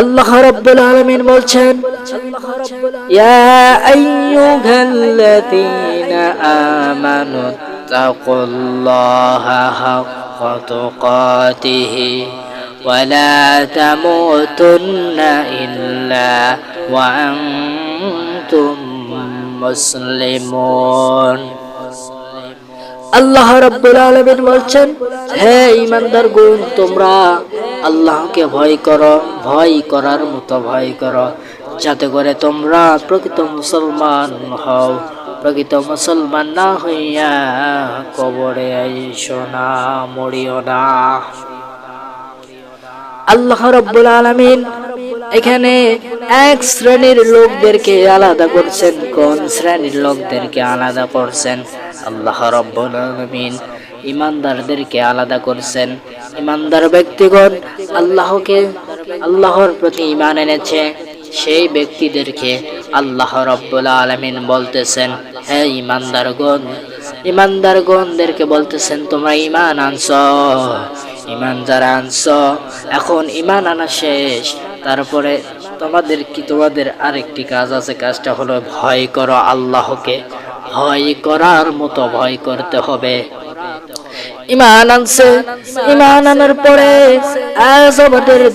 আল্লাহ রাব্বুল আলামিন বলছেন, ইয়া আইয়ুহাল্লাযীনা আমানু তাকুল্লাহা হাক্কা তুকাতিহি ওয়ালা তামুতুন্না ইল্লা ওয়া আনতুম মুসলিমুন। আল্লাহ রাব্বুল আলামিন বলছেন, হে ইমানদার গুণ, তোমরা আল্লাহকে ভয় করো, ভয় করার মতো ভয় করো। যাতে করে তোমরা প্রকৃত মুসলমান হও, প্রকৃত মুসলমান না হইয়া কবরে আইসো না, মরিও না। আল্লাহ রব্বুল আলামিন এখানে এক শ্রেণির লোকদেরকে আলাদা করছেন, কোন শ্রেণির লোকদেরকে আলাদা করছেন? আল্লাহ রব্বুল আলামিন ইমানদারদেরকে আলাদা করছেন। ইমানদার ব্যক্তিগণ আল্লাহকে, আল্লাহর প্রতি ইমান এনেছে। সেই ব্যক্তিদেরকে আল্লাহ রব্বুল আলামিন বলতেছেন, হে ইমানদারগণ, ইমানদারগণদেরকে বলতেছেন, তোমরা ইমান আনছ। ইমান যারা আনছ, এখন ইমান আনা শেষ। তারপরে তোমাদের কি তোমাদের আরেকটি কাজ আছে? কাজটা হলো ভয় করো আল্লাহকে। ভয় করার মতো ভয় করতে হবে। ইমান আনছে, ইমান আনার পরে আজ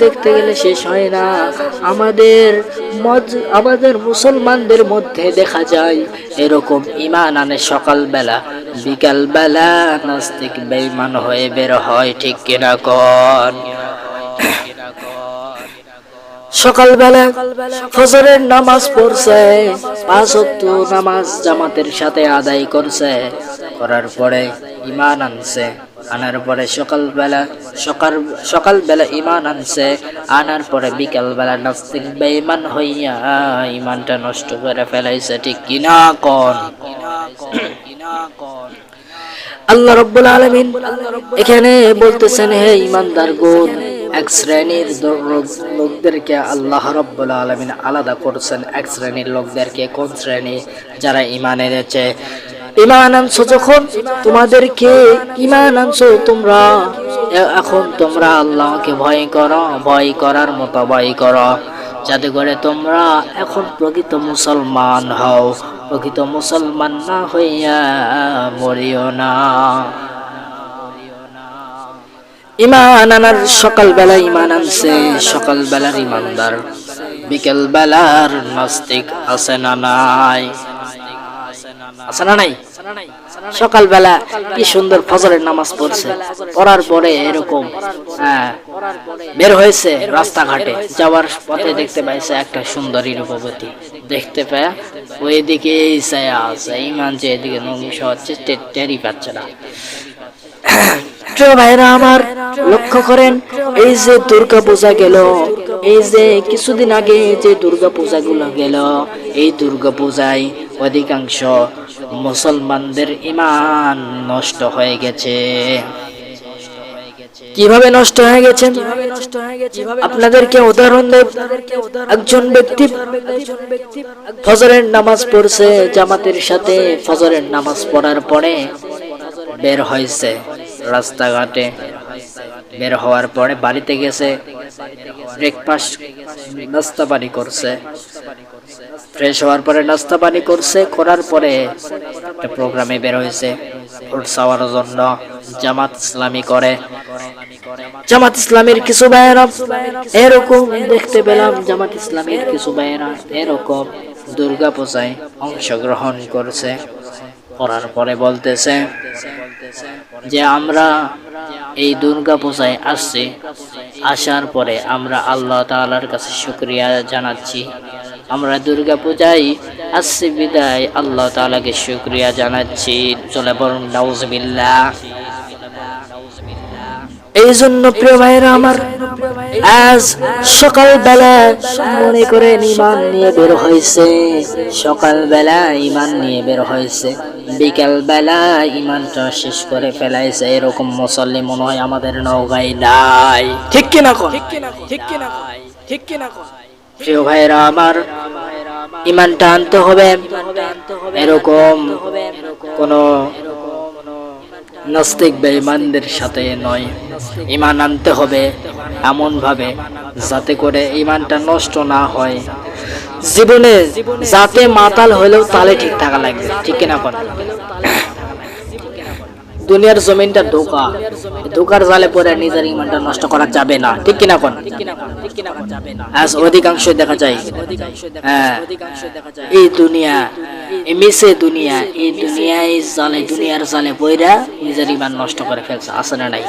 দেখতে গেলে শেষ হয় না। আমাদের আমাদের মুসলমানদের মধ্যে দেখা যায়, এরকম ইমান আনে সকালবেলা, বিকালবেলা নাস্তিক বেইমান হয়ে বের হয়, ঠিক কিনা কন? সকালবেলা ফজরের নামাজ পড়ছে, পাঁচ নামাজ জামাতের সাথে আদায় করছে। করার পরে ইমান আনছে, আনার পরে সকালবেলা, সকাল, সকালবেলা ইমান আনছে, আনার পরে বিকালবেলা নাস্তিক বেঈমান হইয়া ইমানটা নষ্ট করে ফেলাইছে, ঠিক কিনা কন? আল্লাহ রব্বুল আলামিন এখানে বলতেছেন, হে ইমানদার গুণ, এক শ্রেণির লোকদেরকে আল্লাহ রব্বুল আলামিন আলাদা করছেন, এক শ্রেণির লোকদেরকে কোন শ্রেণি? যারা ইমান এনেছে ইমান আনছো যখন? তোমাদেরকে ইমান আনছো তোমরা? এখন তোমরা আল্লাহকে ভয় করো, ভয় করার মতো ভয় করো। যাতে করে তোমরা এখন প্রকৃত মুসলমান হও। প্রকৃত মুসলমান না হইয়া মরিও না। ইমান আনার সকালবেলা ইমান আনছে, সকালবেলার ইমানদার। বিকেল বেলার নাস্তিক আছে না নাই? আছে না, নাই? সকালবেলা কি সুন্দর ফজরের নামাজ পড়ছে। পড়ার পরে এরকম হ্যাঁ বের হয়েছে রাস্তাঘাটে। যাওয়ার পথে দেখতে পাইছে একটা সুন্দরী রূপবতী। দেখতে পায় ওই দিকে আছে ইমান যে এদিকে নমিশ হচ্ছে টে- টেরই পাচ্ছে না ভাইরা আমার, লক্ষ্য করেন, এই যে দুর্গা পূজা গেল, এই যে কিছুদিন আগে যে দুর্গা পূজা গুলো গেল, এই দুর্গা পূজায় অধিকাংশ মুসলমানদের ইমান নষ্ট হয়ে গেছে। কীভাবে নষ্ট হয়ে গেছেন আপনাদেরকে উদাহরণ দেব। একজন ব্যক্তি ফজরের নামাজ পড়ছে, জামাতের সাথে ফজরের নামাজ পড়ার পরে বের হয়েছে রাস্তাঘাটে। বের হওয়ার পরে বাড়িতে গেছে ব্রেকফাস্ট নাস্তা পানি করছে। ফ্রেশ হওয়ার পরে নাস্তা পানি করছে, করার পরে একটা প্রোগ্রামে বের হয়েছে। চাওয়ার জন্য জামাত ইসলামী করে। জামাত ইসলামের কিছু ভাইয়েরা এরকম দেখতে পেলাম, জামাত ইসলামের কিছু ভাইয়েরা এরকম দুর্গা পূজায় অংশগ্রহণ করছে। করার পরে বলতেছে যে, আমরা এই দুর্গা পূজায় আসছি। আসার পরে আমরা আল্লাহ তাআলার কাছে শুক্রিয়া জানাচ্ছি। আমরা দুর্গা পূজায় আসছি বিদায়। আল্লাহ তাআলাকে শুক্রিয়া জানাচ্ছি। চলে বলুন নাউজুবিল্লাহ। এই জন্য প্রিয় ভাইরা আমার আজ সকালবেলা মনে করে ইমান নিয়ে বের হয়েছে। সকালবেলা ইমান নিয়ে বের হয়েছে। বিকাল বেলা ইমানটা শেষ করে ফেলাইছে। এরকম মুসল্লি মনে হয় আমাদের নৌকায় নাই। ঠিক কিনা কোন? ঠিক কিনা ঠিক কিনা প্রিয় ভাইরা আমার ইমানটা আনতে হবে। এরকম কোন নাস্তিক বেঈমানদের সাথে নয়। ইমান আনতে হবে এমন ভাবে যাতে করে ইমানটা নষ্ট না হয়। জীবনে যাতে মাতাল হলেও তালে ঠিক থাকা লাগবে, ঠিক কিনা কর দুনিয়ার জমিনটা ধোকা। ধোকার জালে পরে নিজের ইমানটা নষ্ট করা যাবে না। ঠিক কিনা কোন? আজ অধিকাংশ দেখা যায় হ্যাঁ এই দুনিয়া মিসে দুনিয়া, এই দুনিয়ায় জালে, দুনিয়ার জালে বইরা নিজের ইমান নষ্ট করে ফেলছে আসে না নাই?